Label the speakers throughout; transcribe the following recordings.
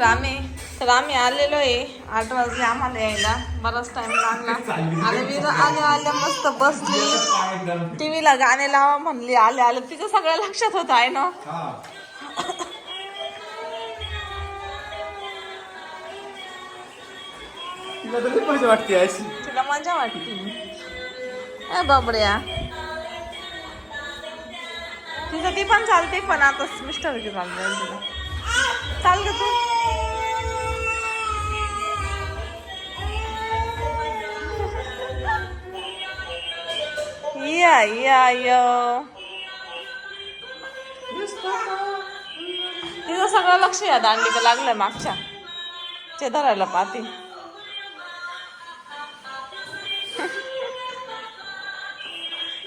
Speaker 1: तर आम्ही तर आम्ही आलेलो आहे. आठ वाजले आम्हाला यायला. बराच टाइम लागला. आणि मी आले आले मस्त बसली. टीव्हीला गाणे लावा म्हणली. आले आले तिचं सगळं लक्षात होत आहे ना?
Speaker 2: मजा वाटते अशी.
Speaker 1: तिला मजा वाटते. बाबड्या. तिचं ती पण चालते पण आता मिस्टर की चालते चाल ग तू. या या या तिचं सगळं लक्ष या दांडीचं लागलंय मागच्या. ते धरायला पाहते.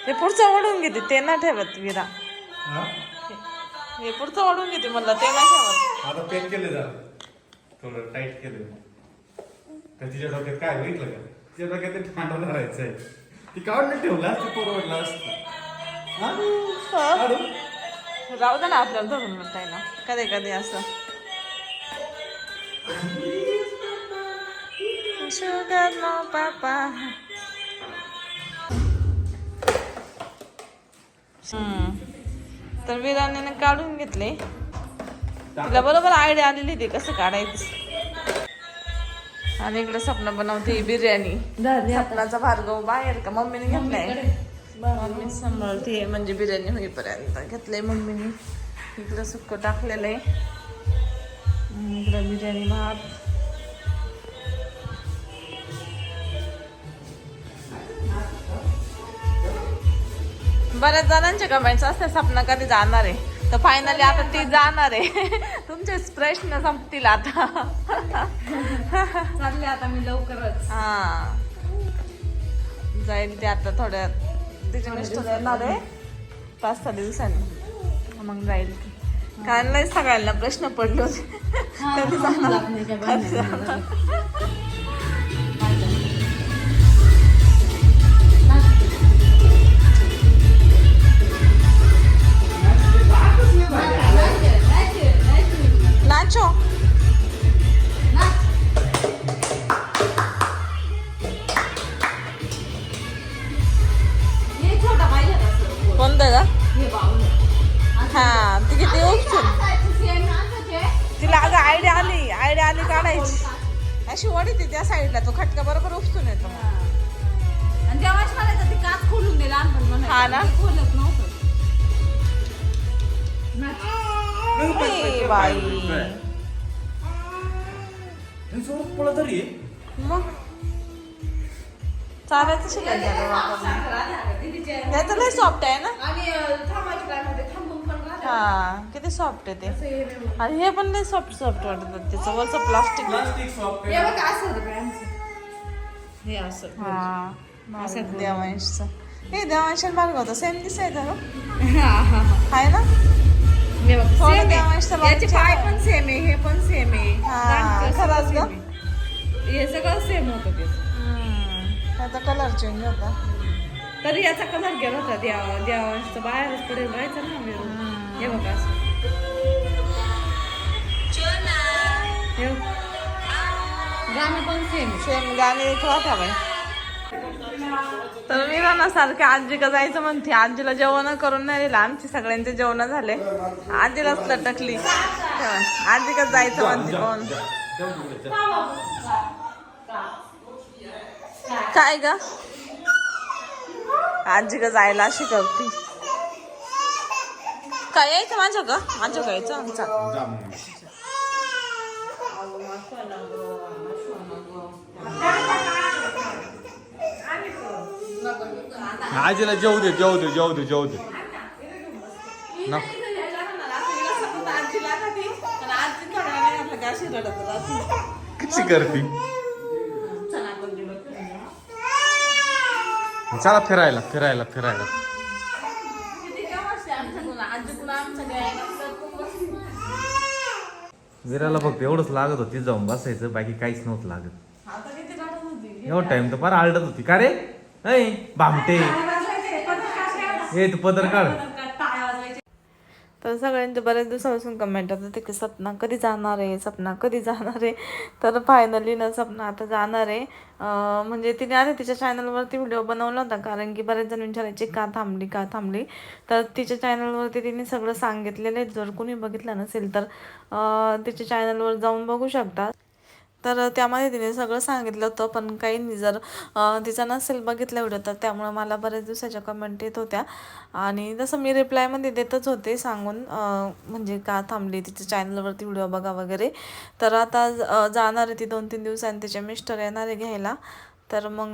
Speaker 1: ते पुढचं ओढून घेते ते ना ठेवत विरा. हे पुढचं ओढून घेते म्हणलं ते ना ठेवत.
Speaker 2: आता पॅक केले जा. थोडं टाईट केलं. का तिच्या डोक्यात काय बघितलं का? तिच्या डोक्यात ते ठांडवलं धरायचं आहे ती काढून ठेवलं असतं परवडलं असतं.
Speaker 1: राहू दे ना आपल्याला धरून ना. कधी कधी असं. शुगर नो पापा. तर विराने काढून घेतले. तिला बरोबर आयडिया आलेली ती कसं काढायचं. आणि इकडे स्वप्न बनवते बिर्याणी. स्वप्नाचा भार्गव बाहेर का? मम्मीने घेतलाय. मम्मी सांभाळते म्हणजे बिर्याणी होईपर्यंत घेतलंय मम्मीने. इकडं सुक्क टाकलेलं आहे इकडं बिर्याणी भात. बऱ्याच जणांचे कमेंट्स असते सपना कधी जाणार आहे? तर फायनली आता ती जाणार आहे. तुमचेच प्रश्न संपतील आता.
Speaker 3: चालले आता मी लवकरच.
Speaker 1: हा. जाईल ते आता थोड्या तिचे मिस्टर येणार आहे. पाच सहा दिवसांनी. मग जाईल ती. कारण लय सगळ्यांना प्रश्न पडले कधी जाणार? नाचो? कोणतं का
Speaker 3: हे
Speaker 1: ती किती उपसून. तिला अगं आयडिया आली आयडिया आली काढायची अशी वडी त्या साईडला तो खटका बरोबर उपसून येतो
Speaker 3: आणि तेव्हाच म्हणायचं ते काच खोलून दे लहानपण.
Speaker 1: हा ना? बाई.
Speaker 2: हे पळत तरी.
Speaker 1: मग? चालायचं वापरणं. त्याचं लय सॉफ्ट आहे ना. हा किती सॉफ्ट आहे ते.
Speaker 3: हे.
Speaker 1: आणि हे पण लय सॉफ्ट सॉफ्ट वाटत त्याचं. वरचं प्लास्टिक
Speaker 2: प्लास्टिक सॉफ्ट
Speaker 3: हे बघ असं. हे
Speaker 1: देवांशचं. हे देवांश भार्गव होतं. सेम दिसायचं ना. आहे ना?
Speaker 3: हे
Speaker 1: थोडं देवांशचं
Speaker 3: आहे. याचे पाय. पण सेम आहे हे पण सेम आहे.
Speaker 1: हा, खरंच गं?
Speaker 3: हे सगळं सेम होतं ते.
Speaker 1: त्याचा कलर चेंज होता.
Speaker 3: तरी याचा कलर गेला होता देवा देवांशचं बाहेरच पडेल राहायचं ना वेरून हे बघ. गाणं पण सेम
Speaker 1: सेम गाणे होता बाई. तर मी ना सारखं आजीकडे जायचं म्हणते. आजीला जेवण करून नाही दिलं. आमची सगळ्यांचे जेवण झाले. आजीलाच लटकली आजीकडे आजी जायचं म्हणते कोण? काय ग? आजी जायला अशी करती. काय यायचं माझ्या ग? माझ्या यायचं आमचा
Speaker 2: आजीला जेवू दे जेवू दे जेवू दे जेवू दे. नको कशी करती? चला फिरायला फिरायला फिरायला. विराला फक्त एवढंच लागत होती जाऊन बसायचं बाकी काहीच नव्हतं लागत. एवढं टाइम तर फार आलडत होती. का रे? ऐ भामटे. तू पदर काढ.
Speaker 1: तर सगळ्यांचे बऱ्याच दिवसापासून कमेंट होतं की सपना कधी जाणार आहे सपना कधी जाणार आहे. तर फायनली ना सपना आता जाणार आहे. म्हणजे तिने आधी तिच्या चॅनलवरती व्हिडिओ बनवला होता कारण की बरेच जण विचारायचे का थांबली का थांबली? तर तिच्या चॅनलवरती तिने सगळं सांगितलेलं आहे. जर कोणी बघितलं नसेल तर तिच्या चॅनलवर जाऊन बघू शकता. तर त्यामध्ये तिने सगळं सांगितलं होतं पण काहींनी जर तिचा नसेल बघितलं व्हिडिओ तर त्यामुळं मला बऱ्याच दिवसाच्या कमेंट येत होत्या. आणि तसं मी रिप्लायमध्ये देतच होते सांगून म्हणजे का थांबली तिच्या चॅनलवरती व्हिडिओ बघा वगैरे. तर आता जाणार आहे ती दोन तीन दिवसांनी तिचे मिस्टर येणार आहे घ्यायला. तर मग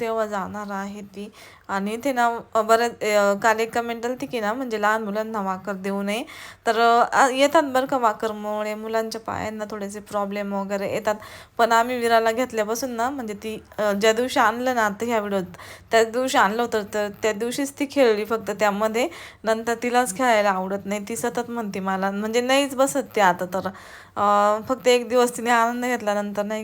Speaker 1: तेव्हा जाणार आहे ती. आणि ते ना बरं काल एक कमेंट आली की ना म्हणजे लहान मुलांना वाकर देऊ नये. तर येतात बरं का वाकरमुळे मुलांच्या पायांना थोडेसे प्रॉब्लेम वगैरे येतात. पण आम्ही विराला घेतल्यापासून ना म्हणजे ती ज्या दिवशी आणलं ना आता ह्या व्हिडिओत त्या दिवशी आणलं होतं. तर त्या दिवशीच ती खेळली फक्त त्यामध्ये. नंतर तिलाच खेळायला आवडत नाही. ती सतत म्हणते मला म्हणजे नाहीच बसत ती आता तर. फक्त एक दिवस तिने आनंद घेतला नंतर नाही